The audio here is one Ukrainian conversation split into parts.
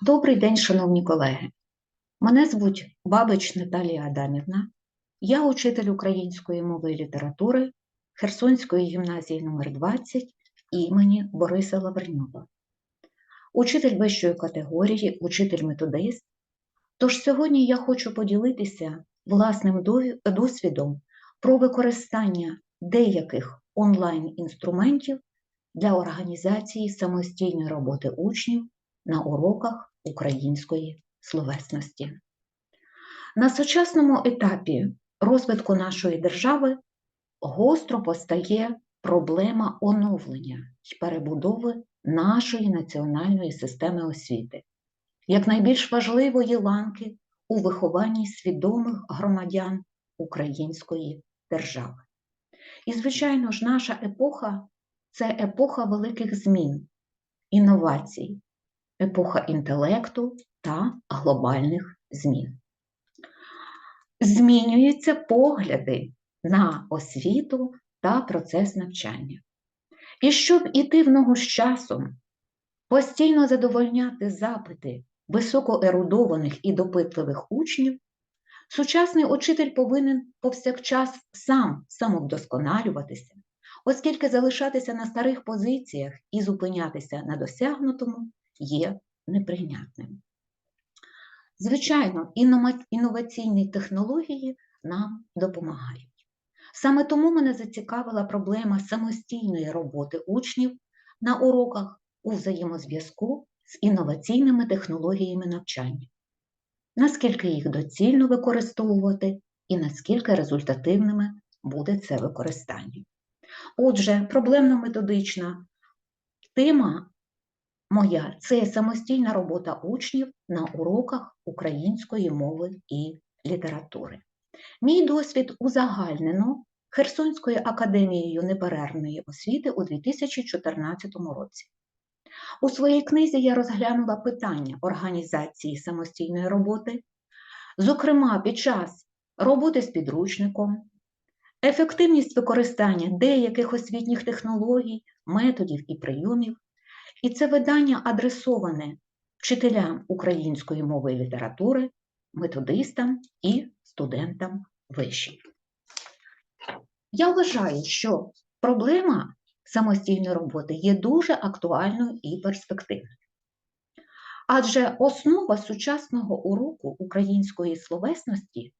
Добрий день, шановні колеги. Мене звуть Бабич Наталія Адамівна. Я учитель української мови і літератури Херсонської гімназії номер 20 імені Бориса Лавренюка. Учитель вищої категорії, учитель-методист. Тож сьогодні я хочу поділитися власним досвідом про використання деяких онлайн-інструментів для організації самостійної роботи учнів на уроках української словесності. На сучасному етапі розвитку нашої держави гостро постає проблема оновлення й перебудови нашої національної системи освіти, як найбільш важливої ланки у вихованні свідомих громадян української держави. І, звичайно ж, наша епоха це епоха великих змін, інновацій, епоха інтелекту та глобальних змін. Змінюються погляди на освіту та процес навчання. І щоб іти в ногу з часом, постійно задовольняти запити високоерудованих і допитливих учнів, сучасний учитель повинен повсякчас сам самовдосконалюватися, оскільки залишатися на старих позиціях і зупинятися на досягнутому є неприйнятним. Звичайно, інноваційні технології нам допомагають. Саме тому мене зацікавила проблема самостійної роботи учнів на уроках у взаємозв'язку з інноваційними технологіями навчання. Наскільки їх доцільно використовувати і наскільки результативними буде це використання. Отже, проблемно-методична тема моя це самостійна робота учнів на уроках української мови і літератури. Мій досвід узагальнено Херсонською академією неперервної освіти у 2014 році. У своїй книзі я розглянула питання організації самостійної роботи, зокрема під час роботи з підручником, ефективність використання деяких освітніх технологій, методів і прийомів, і це видання адресоване вчителям української мови і літератури, методистам і студентам вишів. Я вважаю, що проблема самостійної роботи є дуже актуальною і перспективною. Адже основа сучасного уроку української словесності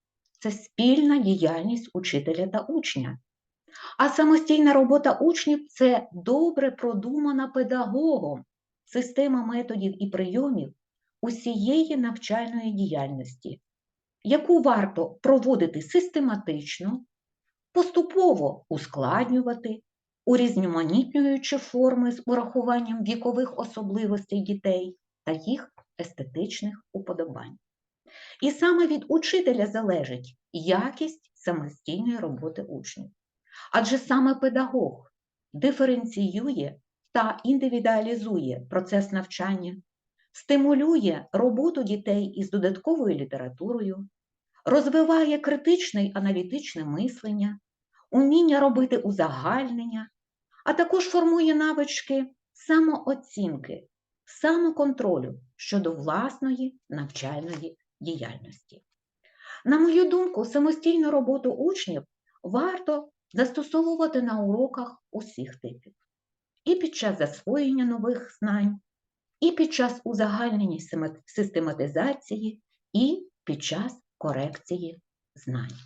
це спільна діяльність учителя та учня. А самостійна робота учнів це добре продумана педагогом система методів і прийомів усієї навчальної діяльності, яку варто проводити систематично, поступово ускладнювати, урізноманітнюючи форми з урахуванням вікових особливостей дітей та їх естетичних уподобань. І саме від учителя залежить якість самостійної роботи учнів. Адже саме педагог диференціює та індивідуалізує процес навчання, стимулює роботу дітей із додатковою літературою, розвиває критичне й аналітичне мислення, уміння робити узагальнення, а також формує навички самооцінки, самоконтролю щодо власної навчальної діяльності. На мою думку, самостійну роботу учнів варто застосовувати на уроках усіх типів. І під час засвоєння нових знань, і під час узагальнення систематизації, і під час корекції знань.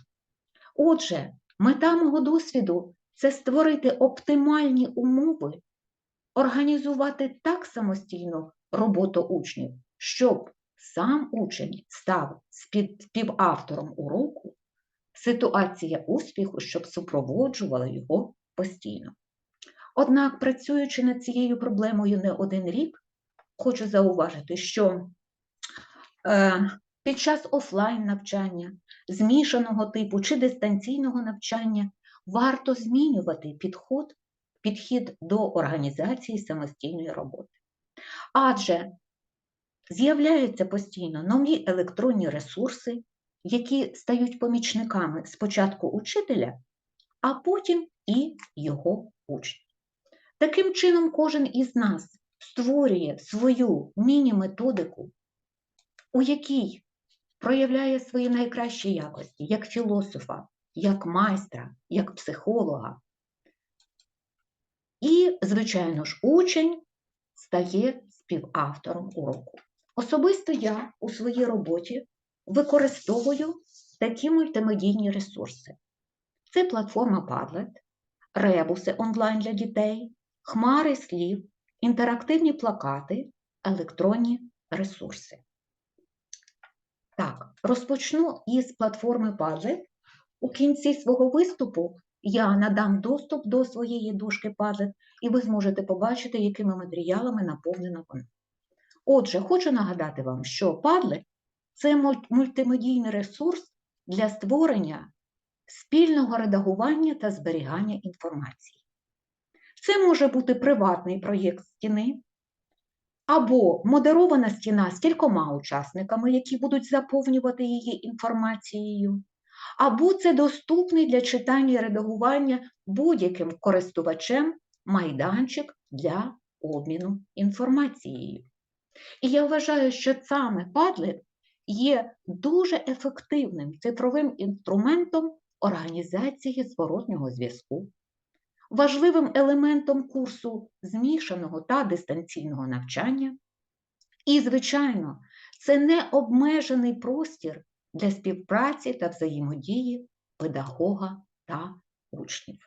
Отже, мета мого досвіду це створити оптимальні умови, організувати так самостійно роботу учнів, щоб сам учень став спів- співавтором уроку, ситуація успіху, щоб супроводжувала його постійно. Однак, працюючи над цією проблемою не один рік, хочу зауважити, що е, під час офлайн навчання, змішаного типу чи дистанційного навчання варто змінювати підход, підхід до організації самостійної роботи. Адже з'являються постійно нові електронні ресурси, які стають помічниками спочатку учителя, а потім і його учнів. Таким чином, кожен із нас створює свою міні-методику, у якій проявляє свої найкращі якості як філософа, як майстра, як психолога. І, звичайно ж, учень стає співавтором уроку. Особисто я у своїй роботі використовую такі мультимедійні ресурси. Це платформа Padlet, ребуси онлайн для дітей, хмари слів, інтерактивні плакати, електронні ресурси. Так, розпочну із платформи Padlet. У кінці свого виступу я надам доступ до своєї дошки Padlet, і ви зможете побачити, якими матеріалами наповнена вона. Отже, хочу нагадати вам, що Padlet – це мультимедійний ресурс для створення спільного редагування та зберігання інформації. Це може бути приватний проєкт стіни або модерована стіна з кількома учасниками, які будуть заповнювати її інформацією, або це доступний для читання і редагування будь-яким користувачем майданчик для обміну інформацією. І я вважаю, що саме Padlet є дуже ефективним цифровим інструментом організації зворотнього зв'язку, важливим елементом курсу змішаного та дистанційного навчання. І, звичайно, це не обмежений простір для співпраці та взаємодії педагога та учнів.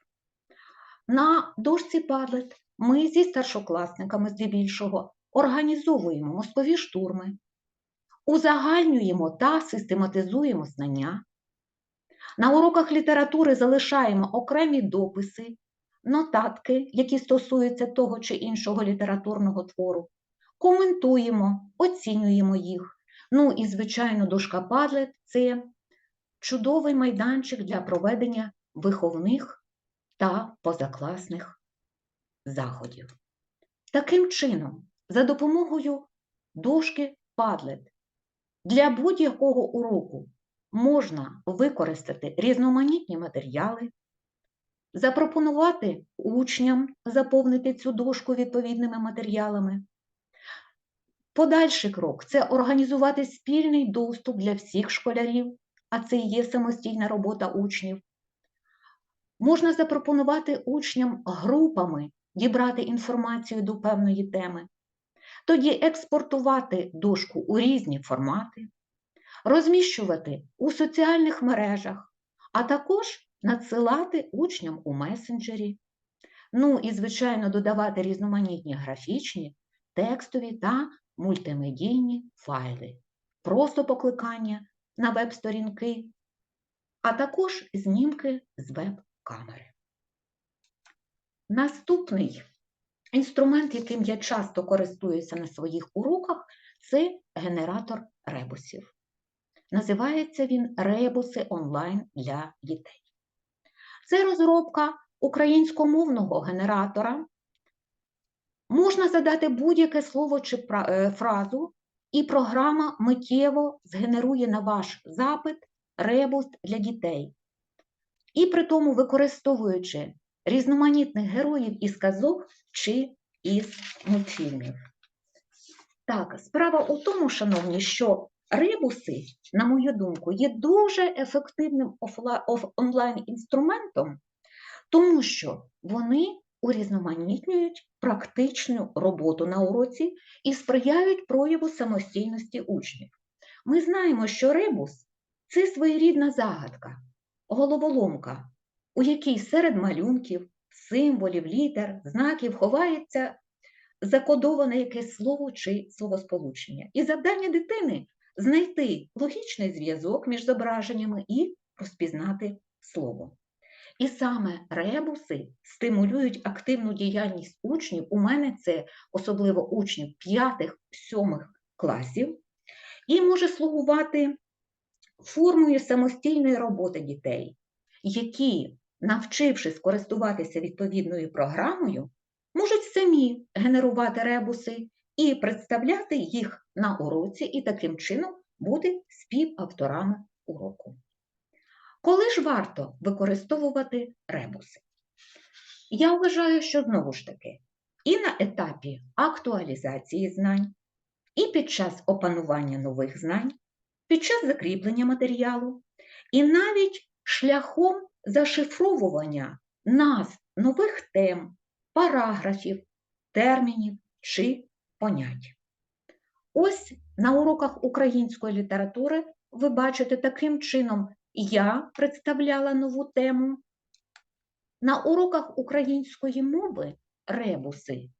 На дошці Padlet ми зі старшокласниками здебільшого організовуємо мозкові штурми, узагальнюємо та систематизуємо знання. На уроках літератури залишаємо окремі дописи, нотатки, які стосуються того чи іншого літературного твору, коментуємо, оцінюємо їх. Ну і, звичайно, дошка Padlet – це чудовий майданчик для проведення виховних та позакласних заходів. Таким чином, за допомогою дошки Padlet для будь-якого уроку можна використати різноманітні матеріали, запропонувати учням заповнити цю дошку відповідними матеріалами. Подальший крок це організувати спільний доступ для всіх школярів, а це і є самостійна робота учнів. Можна запропонувати учням групами дібрати інформацію до певної теми, тоді експортувати дошку у різні формати, розміщувати у соціальних мережах, а також надсилати учням у месенджері. Ну і, звичайно, додавати різноманітні графічні, текстові та мультимедійні файли, просто покликання на веб-сторінки, а також знімки з веб-камери. Наступний інструмент, яким я часто користуюся на своїх уроках, це генератор ребусів. Називається він Ребуси онлайн для дітей. Це розробка українськомовного генератора. Можна задати будь-яке слово чи е, фразу, і програма миттєво згенерує на ваш запит ребус для дітей. І при тому використовуючи різноманітних героїв із казок чи із мультфільмів. Так, справа у тому, шановні, що ребуси, на мою думку, є дуже ефективним онлайн-інструментом, тому що вони урізноманітнюють практичну роботу на уроці і сприяють прояву самостійності учнів. Ми знаємо, що ребус це своєрідна загадка, головоломка, у якій серед малюнків, символів, літер, знаків ховається закодоване якесь слово чи словосполучення. І завдання дитини знайти логічний зв'язок між зображеннями і розпізнати слово. І саме ребуси стимулюють активну діяльність учнів. У мене це особливо учнів 5-7 класів, і може слугувати формою самостійної роботи дітей, які, навчившись користуватися відповідною програмою, можуть самі генерувати ребуси і представляти їх на уроці, і таким чином бути співавторами уроку. Коли ж варто використовувати ребуси? Я вважаю, що знову ж таки і на етапі актуалізації знань, і під час опанування нових знань, під час закріплення матеріалу, і навіть шляхом зашифровування назв нових тем, параграфів, термінів чи понять. Ось на уроках української літератури ви бачите, таким чином я представляла нову тему. На уроках української мови ребуси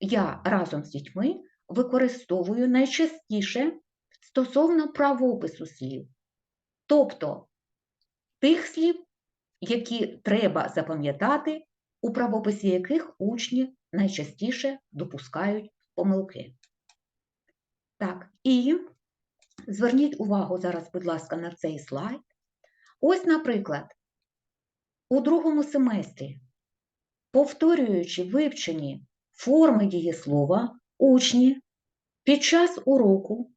я разом з дітьми використовую найчастіше стосовно правопису слів, тобто тих слів, які треба запам'ятати, у правописі яких учні найчастіше допускають помилки. Так, і зверніть увагу зараз, будь ласка, на цей слайд. Ось, наприклад, у другому семестрі, повторюючи вивчені форми дієслова, учні під час уроку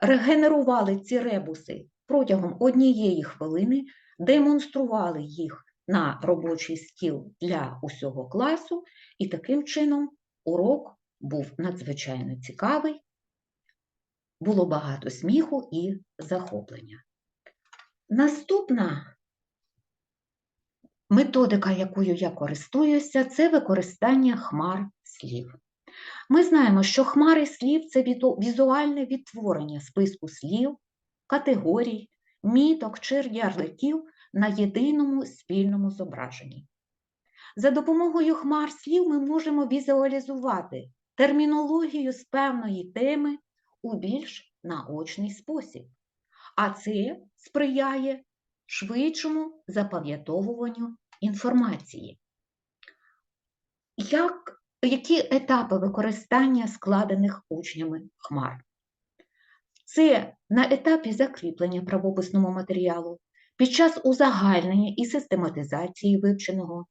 регенерували ці ребуси протягом однієї хвилини, демонстрували їх на робочий стіл для усього класу, і таким чином урок був надзвичайно цікавий, було багато сміху і захоплення. Наступна методика, якою я користуюся, це використання хмар слів. Ми знаємо, що хмари слів це візуальне відтворення списку слів, категорій, міток чи ярликів на єдиному спільному зображенні. За допомогою хмар слів ми можемо візуалізувати термінологію з певної теми у більш наочний спосіб, а це сприяє швидшому запам'ятовуванню інформації. Як, які етапи використання складених учнями хмар? Це на етапі закріплення правописного матеріалу, під час узагальнення і систематизації вивченого,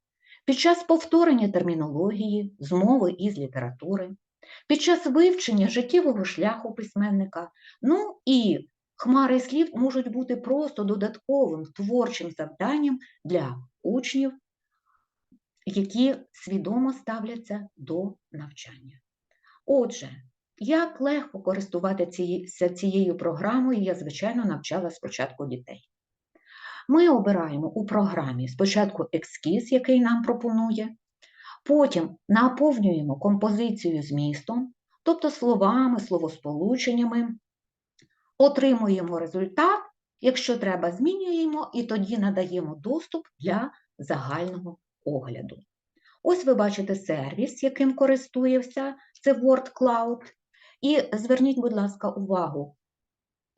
під час повторення термінології, змови і з літератури, під час вивчення життєвого шляху письменника, ну і хмари слів можуть бути просто додатковим творчим завданням для учнів, які свідомо ставляться до навчання. Отже, як легко користуватися цією програмою, я, звичайно, навчала спочатку дітей. Ми обираємо у програмі спочатку ескіз, який нам пропонує, потім наповнюємо композицію змістом, тобто словами, словосполученнями, отримуємо результат, якщо треба, змінюємо і тоді надаємо доступ для загального огляду. Ось ви бачите сервіс, яким користуємося, це WordCloud. І зверніть, будь ласка, увагу,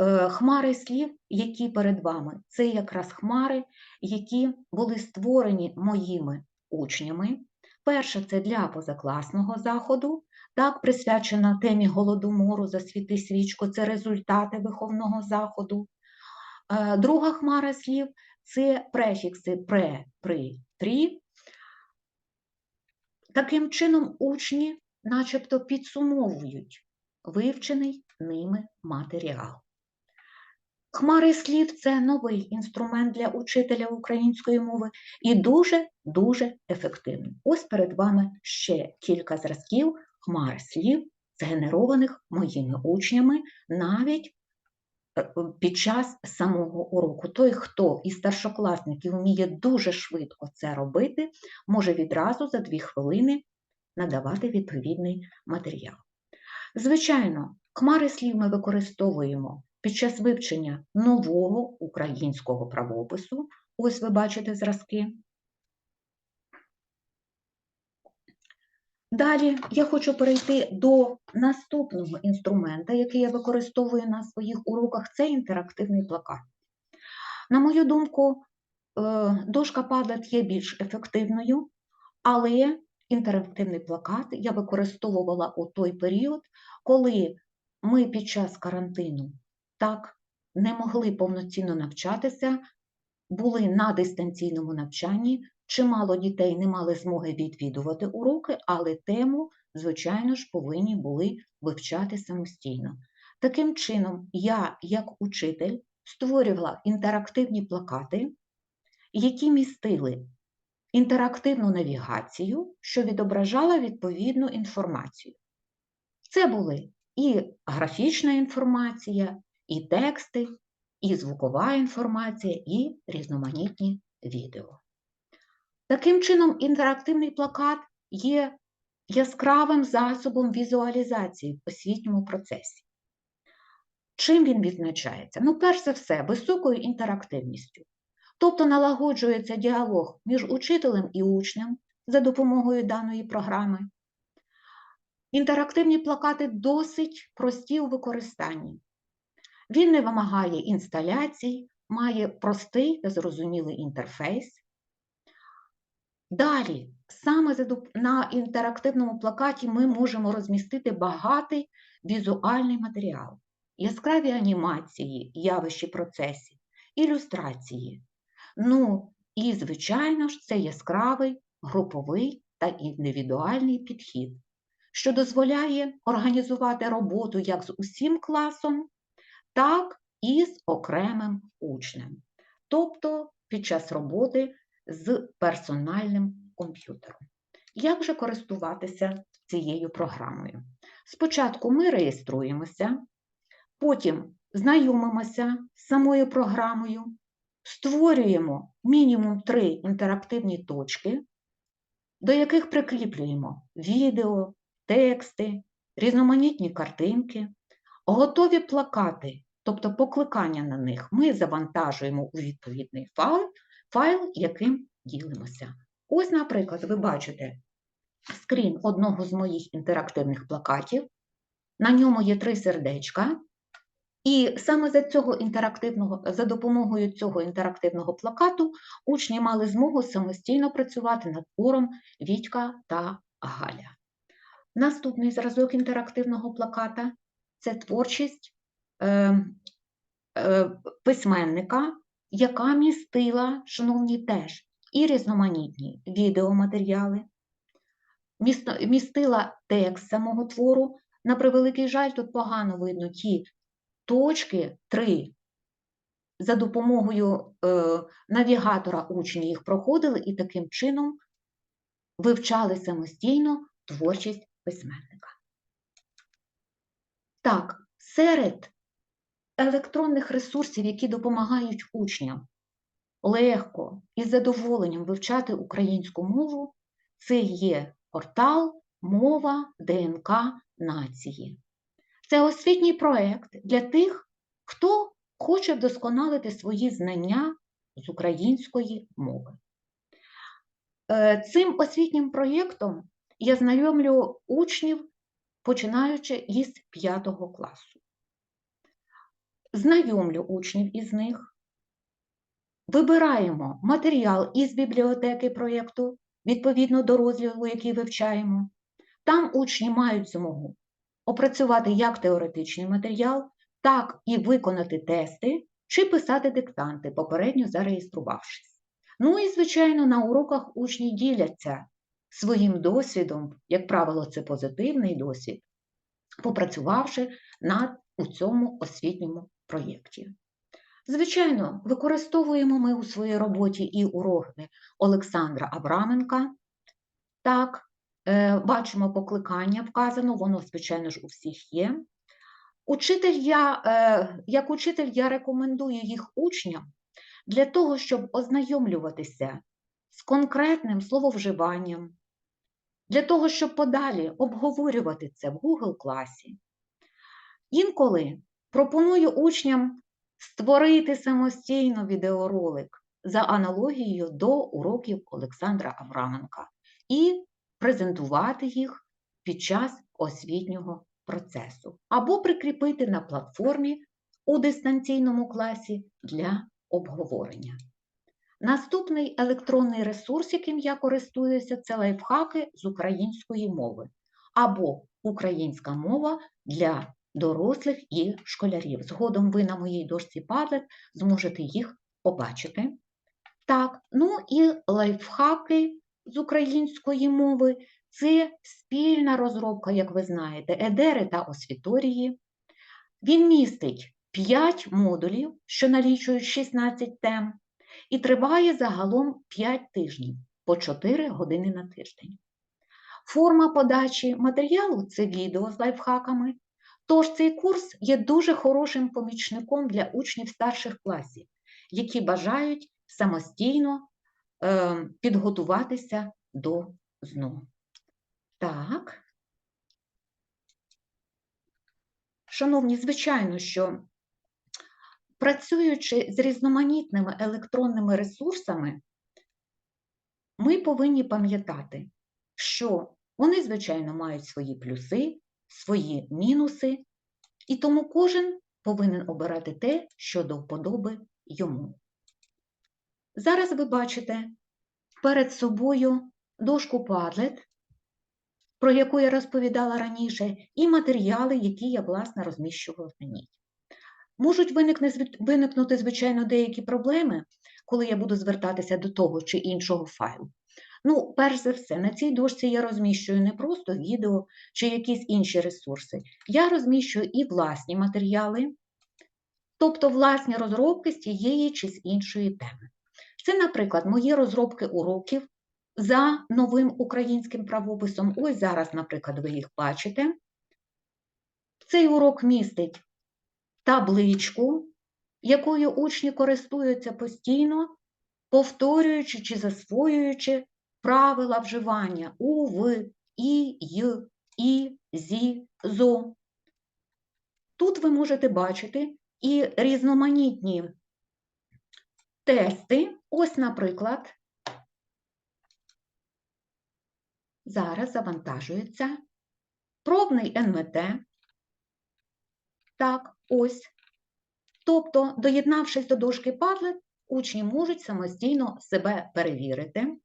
е, хмари слів, які перед вами, це якраз хмари, які були створені моїми учнями. Перше це для позакласного заходу, так, присвячена темі Голодомору «Засвіти свічку, це результати виховного заходу. Е, Друга хмара слів це префікси пре, при, трі. Таким чином, учні начебто підсумовують вивчений ними матеріал. Хмари слів це новий інструмент для учителя української мови і дуже-дуже ефективний. Ось перед вами ще кілька зразків хмар слів, згенерованих моїми учнями навіть е, під час самого уроку. Той, хто із старшокласників вміє дуже швидко це робити, може відразу за дві хвилини надавати відповідний матеріал. Звичайно, хмари слів ми використовуємо під час вивчення нового українського правопису. Ось ви бачите зразки. Далі я хочу перейти до наступного інструмента, який я використовую на своїх уроках, це інтерактивний плакат. На мою думку, е, дошка Padlet є більш ефективною, але інтерактивний плакат я використовувала у той період, коли ми під час карантину так не могли повноцінно навчатися, були на дистанційному навчанні, чимало дітей не мали змоги відвідувати уроки, але тему, звичайно ж, повинні були вивчати самостійно. Таким чином, я, як учитель, створювала інтерактивні плакати, які містили інтерактивну навігацію, що відображала відповідну інформацію. Це були і графічна інформація, і тексти, і звукова інформація, і різноманітні відео. Таким чином, інтерактивний плакат є яскравим засобом візуалізації в освітньому процесі. Чим він відзначається? Ну, перш за все, високою інтерактивністю. Тобто налагоджується діалог між учителем і учнем за допомогою даної програми. Інтерактивні плакати досить прості у використанні. Він не вимагає інсталяцій, має простий та зрозумілий інтерфейс. Далі, саме на інтерактивному плакаті ми можемо розмістити багатий візуальний матеріал, яскраві анімації, явищі процесів, ілюстрації. Ну, і, звичайно ж, це яскравий груповий та індивідуальний підхід, що дозволяє організувати роботу як з усім класом, так і з окремим учнем, тобто під час роботи з персональним комп'ютером. Як же користуватися цією програмою? Спочатку ми реєструємося, потім знайомимося з самою програмою, створюємо мінімум три інтерактивні точки, до яких прикріплюємо відео, тексти, різноманітні картинки, готові плакати, тобто покликання на них, ми завантажуємо у відповідний файл, файл, яким ділимося. Ось, наприклад, ви бачите скрін одного з моїх інтерактивних плакатів. На ньому є три сердечка. І саме за цього інтерактивного, за допомогою цього інтерактивного плакату учні мали змогу самостійно працювати над твором Вітька та Галя. Наступний зразок інтерактивного плаката це творчість е, е, письменника, яка містила, шановні, теж і різноманітні відеоматеріали, містила текст самого твору. На превеликий жаль, тут погано видно ті точки, три. За допомогою е, навігатора учні їх проходили і таким чином вивчали самостійно творчість письменника. Так, серед електронних ресурсів, які допомагають учням легко і з задоволенням вивчати українську мову, це є портал Мова ДНК нації. Це освітній проєкт для тих, хто хоче вдосконалити свої знання з української мови. Е, Цим освітнім проєктом я знайомлю учнів, починаючи із 5 класу. Знайомлю учнів із них, вибираємо матеріал із бібліотеки проєкту відповідно до розділу, який вивчаємо. Там учні мають змогу опрацювати як теоретичний матеріал, так і виконати тести чи писати диктанти, попередньо зареєструвавшись. Ну і, звичайно, на уроках учні діляться своїм досвідом, як правило, це позитивний досвід, попрацювавши над у цьому освітньому проєкті. Звичайно, використовуємо ми у своїй роботі і уроки Олександра Абраменка. Так, Бачимо покликання вказано, воно, звичайно ж, у всіх є. Учитель я, е, Як учитель я рекомендую їх учням для того, щоб ознайомлюватися з конкретним слововживанням, для того, щоб подалі обговорювати це в Google класі. Інколи пропоную учням створити самостійно відеоролик за аналогією до уроків Олександра Авраменка і презентувати їх під час освітнього процесу, або прикріпити на платформі у дистанційному класі для обговорення. Наступний електронний ресурс, яким я користуюся, це лайфхаки з української мови або українська мова для дорослих і школярів. Згодом ви на моїй дошці Padlet зможете їх побачити. Так, ну і лайфхаки з української мови це спільна розробка, як ви знаєте, едери та освіторії. Він містить 5 модулів, що налічують 16 тем, і триває загалом 5 тижнів. по 4 години на тиждень. Форма подачі матеріалу це відео з лайфхаками. Тож цей курс є дуже хорошим помічником для учнів старших класів, які бажають самостійно підготуватися до ЗНО. Так. Шановні, звичайно, що працюючи з різноманітними електронними ресурсами, ми повинні пам'ятати, що вони, звичайно, мають свої плюси, свої мінуси, і тому кожен повинен обирати те, що до вподоби йому. Зараз ви бачите перед собою дошку Padlet, про яку я розповідала раніше, і матеріали, які я, власне, розміщувала на ній. Можуть виникнути, звичайно, деякі проблеми, коли я буду звертатися до того чи іншого файлу. Ну, перш за все, на цій дошці я розміщую не просто відео чи якісь інші ресурси. Я розміщую і власні матеріали, тобто власні розробки з тієї чи з іншої теми. Це, наприклад, мої розробки уроків за новим українським правописом. Ось зараз, наприклад, ви їх бачите. Цей урок містить табличку, якою учні користуються постійно, повторюючи чи засвоюючи правила вживання у, в, і, й, і, зі, зо. Тут ви можете бачити і різноманітні тести. Ось, наприклад, зараз завантажується пробний НМТ. Так, ось. Тобто, доєднавшись до дошки Padlet, учні можуть самостійно себе перевірити.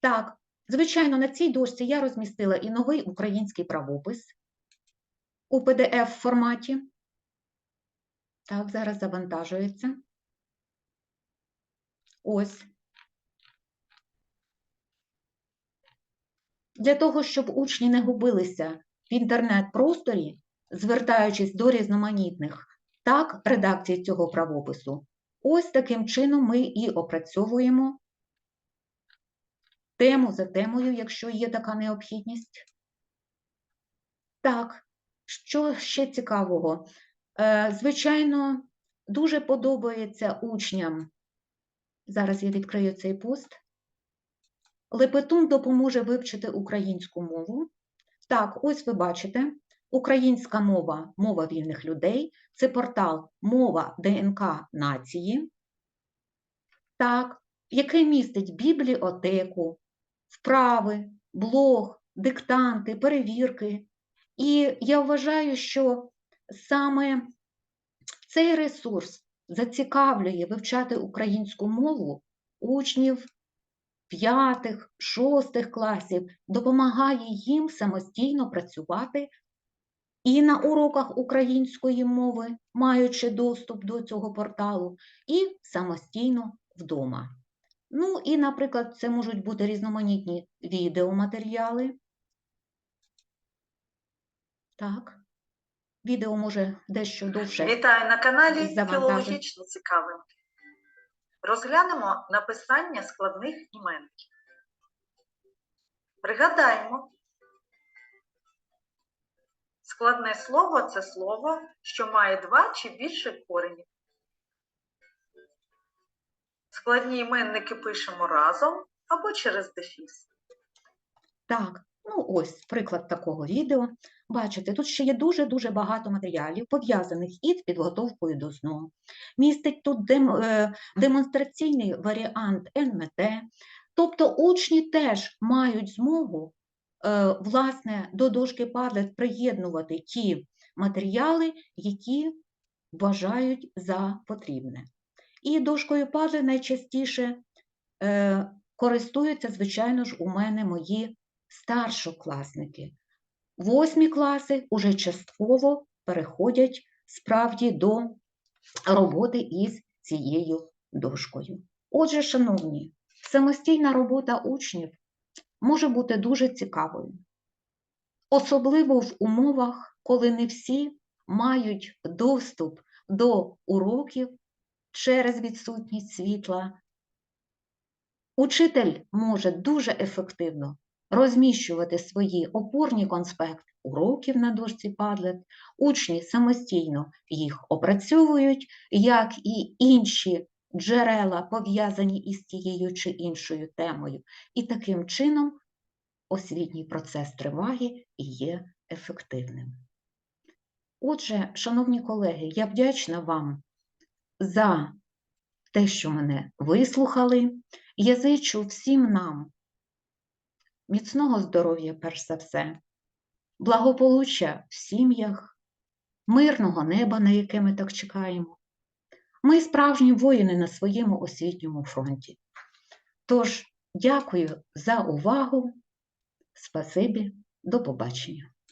Так, звичайно, на цій дошці я розмістила і новий український правопис у PDF-форматі. Так, зараз завантажується. Ось. Для того, щоб учні не губилися в інтернет-просторі, звертаючись до різноманітних так, редакцій цього правопису, ось таким чином ми і опрацьовуємо тему за темою, якщо є така необхідність. Так, що ще цікавого? Е, Звичайно, дуже подобається учням. Зараз я відкрию цей пост. Лепетун допоможе вивчити українську мову. Так, ось ви бачите, українська мова мова вільних людей. Це портал Мова ДНК нації. Так, який містить бібліотеку, вправи, блог, диктанти, перевірки. І я вважаю, що саме цей ресурс зацікавлює вивчати українську мову учнів п'ятих, шостих класів, допомагає їм самостійно працювати і на уроках української мови, маючи доступ до цього порталу, і самостійно вдома. Ну і, наприклад, це можуть бути різноманітні відеоматеріали. Так, відео може дещо довше. Вітаю на каналі. Філологічно цікавим. Розглянемо написання складних іменників. Пригадаємо, складне слово це слово, що має два чи більше коренів. Складні іменники пишемо разом або через дефіс. Так, ну ось приклад такого відео. Бачите, тут ще є дуже-дуже багато матеріалів, пов'язаних із підготовкою до ЗНО. Містить тут дем, е, демонстраційний варіант НМТ, тобто учні теж мають змогу е, власне, до дошки Padlet приєднувати ті матеріали, які вважають за потрібне. І дошкою Padlet найчастіше е, користуються, звичайно ж, у мене мої старшокласники. Восьмі класи уже частково переходять справді до роботи із цією дошкою. Отже, шановні, самостійна робота учнів може бути дуже цікавою, особливо в умовах, коли не всі мають доступ до уроків через відсутність світла Учитель може дуже ефективно розміщувати свої опорні конспекти уроків на дошці Padlet, учні самостійно їх опрацьовують, як і інші джерела, пов'язані із тією чи іншою темою. І таким чином освітній процес триває і є ефективним. Отже, шановні колеги, я вдячна вам за те, що мене вислухали. Я зичу всім нам міцного здоров'я, перш за все, благополуччя в сім'ях, мирного неба, на яке ми так чекаємо. Ми справжні воїни на своєму освітньому фронті. Тож, дякую за увагу. Спасибі, до побачення.